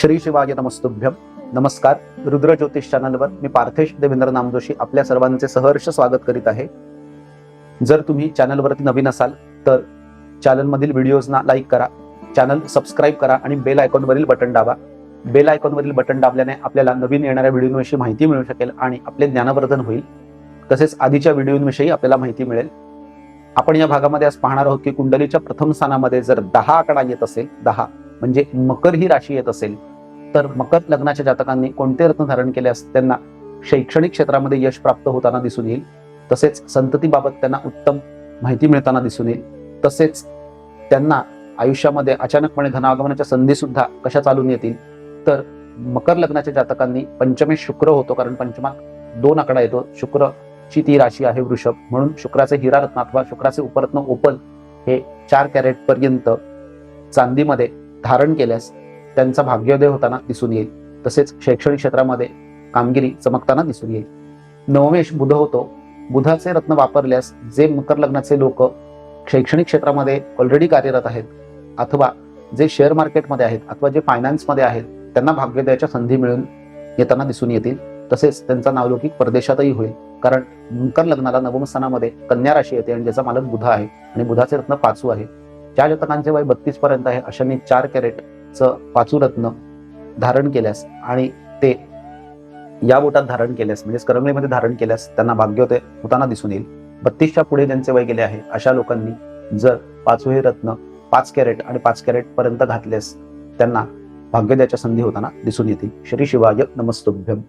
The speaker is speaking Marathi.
श्री शिवाजी नमस्तुभ्यम नमस्कार. रुद्र ज्योतिष चॅनलवर मी पार्थेश देवेंद्र नामजोशी आपल्या सर्वांचे सहर्ष स्वागत करीत आहे. जर तुम्ही चॅनलवरती नवीन असाल तर चॅनलमधील व्हिडिओजना लाईक करा चॅनल सबस्क्राईब करा आणि बेल आयकॉनवरील बटन दाबा. बेल आयकॉनवरील बटन दाबल्याने आपल्याला नवीन येणाऱ्या व्हिडिओविषयी माहिती मिळू शकेल आणि आपले ज्ञानवर्धन होईल. तसेच आधीच्या व्हिडिओविषयी आपल्याला माहिती मिळेल. आपण या भागामध्ये आज पाहणार आहोत की कुंडलीच्या प्रथम स्थानामध्ये जर दहा आकडा येत असेल दहा म्हणजे मकर ही राशी येत असेल तर मकर लग्नाच्या जातकांनी कोणते रत्न धारण केले असते त्यांना शैक्षणिक क्षेत्रामध्ये यश प्राप्त होताना दिसून येईल. तसेच संततीबाबत त्यांना उत्तम माहिती मिळताना दिसून येईल. तसेच त्यांना आयुष्यामध्ये अचानकपणे धनागमनाच्या संधी सुद्धा कशा चालून येतील? तर मकर लग्नाच्या जातकांनी पंचमे शुक्र होतो कारण पंचमात दोन आकडा येतो. शुक्रची ती राशी आहे वृषभ. म्हणून शुक्राचे हिरा रत्न अथवा शुक्राचे उपरत्न ओपल हे चार कॅरेट पर्यंत चांदीमध्ये धारण केल्यास त्यांचा भाग्योदय होताना दिसून येईल. तसेच शैक्षणिक क्षेत्रामध्ये कामगिरी चमकताना दिसून येईल. नवमेश बुध होतो. बुधाचे रत्न वापरल्यास जे मकर लग्नाचे लोक शैक्षणिक क्षेत्रामध्ये ऑलरेडी कार्यरत आहेत अथवा जे शेअर मार्केटमध्ये आहेत अथवा जे फायनान्समध्ये आहेत त्यांना भाग्योदयाच्या संधी मिळून येताना दिसून येतील. तसेच त्यांचा नावलौकिक परदेशातही होईल. कारण मकर लग्नाला नवमस्थानामध्ये कन्या राशी येते आणि ज्याचा मालक बुध आहे आणि बुधाचे रत्न पाचू आहे. ज्या जतकांचे वय बत्तीस पर्यंत आहे अशांनी चार कॅरेट पाचू रत्न धारण केल्यास आणि ते या बोटात धारण केल्यास म्हणजे करंगळीमध्ये धारण केल्यास त्यांना भाग्योदय होताना दिसून येईल. बत्तीसच्या पुढे ज्यांचे वय गेले आहे अशा लोकांनी जर पाचवे रत्न पाच कॅरेट आणि पाच कॅरेट पर्यंत घातल्यास त्यांना भाग्योदयाच्या संधी होताना दिसून येतील. श्री शिवाय नमस्तुभ्यम.